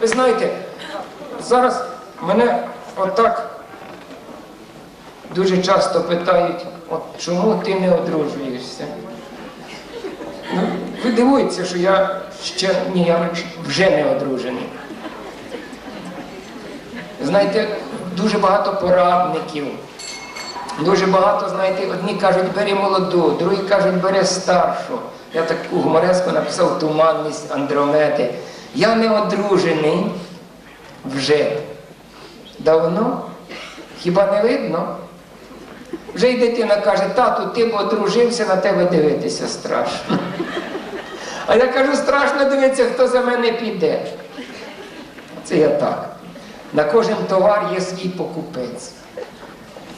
Ви знаєте, зараз мене отак дуже часто питають, от чому ти не одружуєшся? Ну, ви дивуєтеся, що я ще ні, я вже не одружений. Знаєте, дуже багато порадників. Дуже багато, знаєте, одні кажуть, бери молоду, другі кажуть, бери старшу. Я таку гумореску написав Туманність Андромеди. Я не одружений вже давно. Хіба не видно? Вже й дитина каже, тату, ти б одружився, на тебе дивитися страшно. А я кажу, страшно дивитися, хто за мене піде. Це я так. На кожен товар є свій покупець.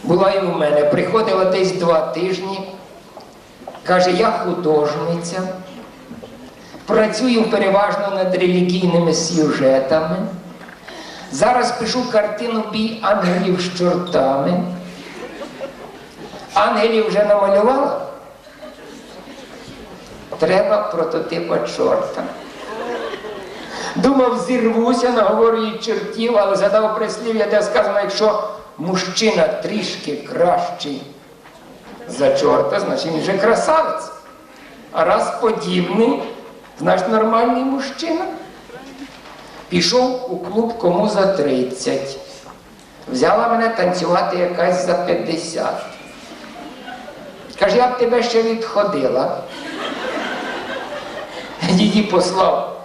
Була і у мене, приходила десь два тижні, каже, я художниця, працюю переважно над релігійними сюжетами. Зараз пишу картину бій ангелів з чортами. Ангелів вже намалювала. Треба прототипа чорта. Думав, зірвуся, наговорю їй чортів, але згадав прислів'я, де сказано, якщо мужчина трішки кращий за чорта, значить він вже красавець. А раз подібний, значить нормальний мужчина. Пішов у клуб кому за 30. Взяла мене танцювати якась за 50. Каже, я б тебе ще відходила. Її послав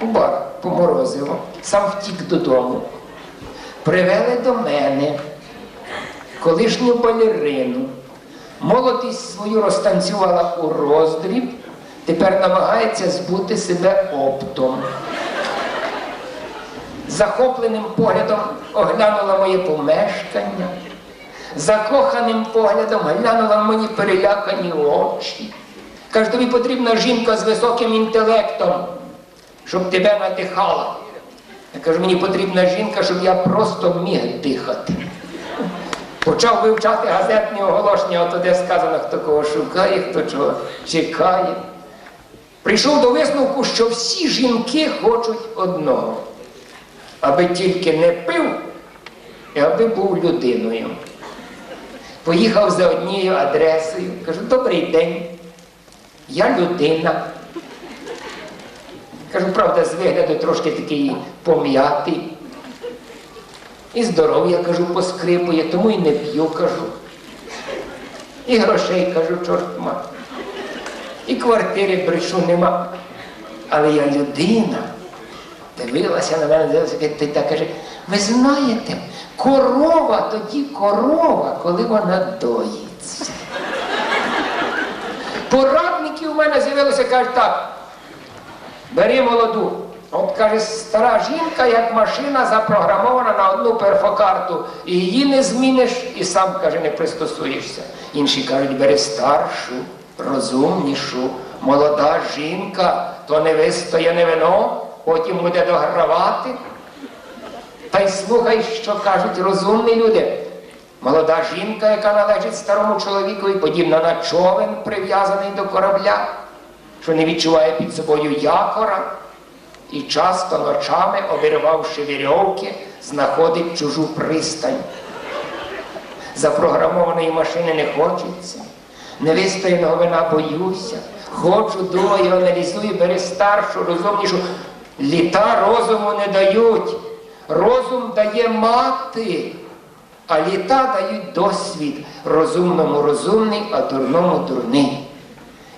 у бар по сам втік додому. Привели до мене колишню балерину. Молодість свою розтанцювала у роздріб, тепер намагається збути себе оптом. Захопленим поглядом оглянула моє помешкання, закоханим поглядом глянула мої перелякані очі. Каже, тобі потрібна жінка з високим інтелектом, щоб тебе надихала. Я кажу, мені потрібна жінка, щоб я просто міг дихати. Почав вивчати газетні оголошення, от де сказано, хто кого шукає, хто чого чекає. Прийшов до висновку, що всі жінки хочуть одного, аби тільки не пив і аби був людиною. Поїхав за однією адресою, кажу, добрий день, я людина. Кажу, правда, з вигляду трошки такий пом'ятий. І здоров'я, кажу, поскрипує, тому і не п'ю, кажу. І грошей, кажу, чорт ма. І квартири брешу нема. Але я людина. Дивилася на мене, дивилася, так каже, ви знаєте, корова тоді корова, коли вона доїться. Порадники у мене з'явилися, кажуть так, бери молоду. От каже, стара жінка, як машина, запрограмована на одну перфокарту. І її не зміниш, і сам, каже, не пристосуєшся. Інші кажуть, бери старшу, розумнішу, молода жінка, то не вистояне вино, потім буде догравати. Та й слухай, що кажуть розумні люди. Молода жінка, яка належить старому чоловікові, подібна на човен, прив'язаний до корабля, що не відчуває під собою якора і часто ночами, обірвавши вірьовки, знаходить чужу пристань. Запрограмованої машини не хочеться, невистояного вина боюся. Хочу, думаю, аналізую, бери старшу, розумнішу. Літа розуму не дають. Розум дає мати, а літа дають досвід. Розумному розумний, а дурному дурний.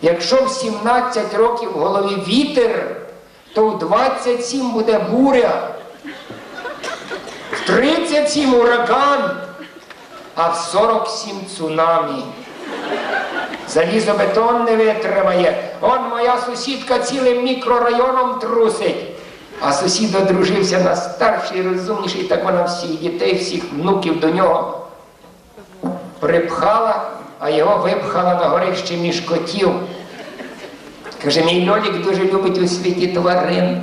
Якщо в 17 років в голові вітер, то в 27 буде буря, в 37 ураган, а в 47 цунамі. Залізобетон не витримає. Он моя сусідка цілим мікрорайоном трусить. А сусід одружився на старший, розумніший, так вона всіх дітей, всіх внуків до нього припхала, а його випхала на горище між котів. Каже, мій Льолік дуже любить у світі тварин.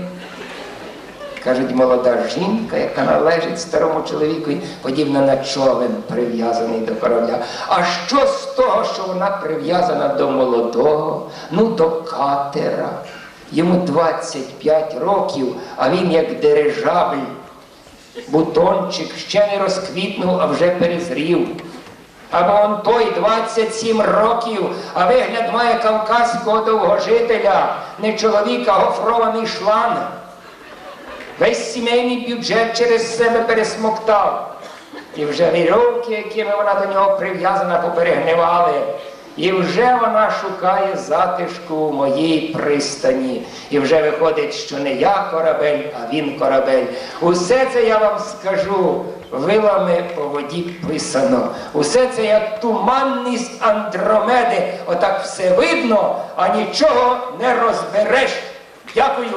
Кажуть, молода жінка, яка належить старому чоловікові, подібна на човен, прив'язаний до корабля. А що з того, що вона прив'язана до молодого, ну до катера? Йому 25 років, а він як дирижабль. Бутончик ще не розквітнув, а вже перезрів. Або он той 27 років, а вигляд має кавказького довгожителя, не чоловіка, а гофрований шланг. Весь сімейний бюджет через себе пересмоктав. І вже вірьовки, якими вона до нього прив'язана, поперегнивали. І вже вона шукає затишку у моїй пристані. І вже виходить, що не я корабель, а він корабель. Усе це я вам скажу. Вилами по воді писано. Усе це як туманність Андромеди. Отак все видно, а нічого не розбереш. Дякую.